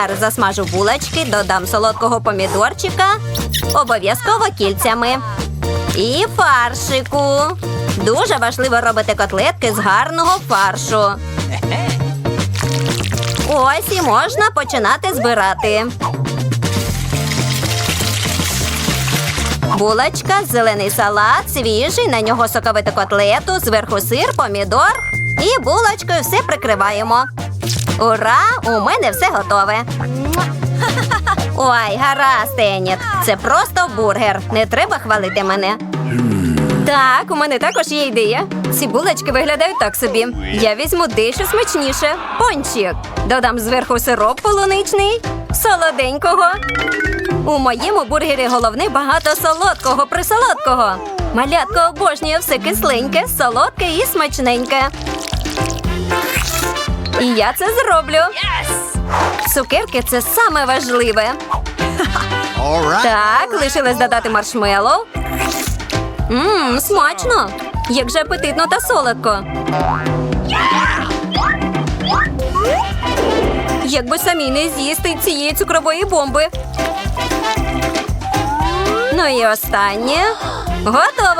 Зараз засмажу булочки, додам солодкого помідорчика, обов'язково кільцями. І фаршику. Дуже важливо робити котлетки з гарного фаршу. Ось і можна починати збирати. Булочка, зелений салат, свіжий, на нього соковиту котлету, зверху сир, помідор. І булочкою все прикриваємо. Ура! У мене все готове. Ой, гаразд, Еніт. Це просто бургер. Не треба хвалити мене. Так, у мене також є ідея. Ці булочки виглядають так собі. Я візьму дещо смачніше. Пончик. Додам зверху сироп полуничний, солоденького. У моєму бургері головне багато солодкого присолодкого. Малятко обожнює все кисленьке, солодке і смачненьке. І я це зроблю. Цукерки це саме важливе. All right. Так, лишилось додати маршмеллоу. Мм, смачно. Як же апетитно та солодко. Якби самі не з'їсти цієї цукрової бомби. Ну і останнє. Готово.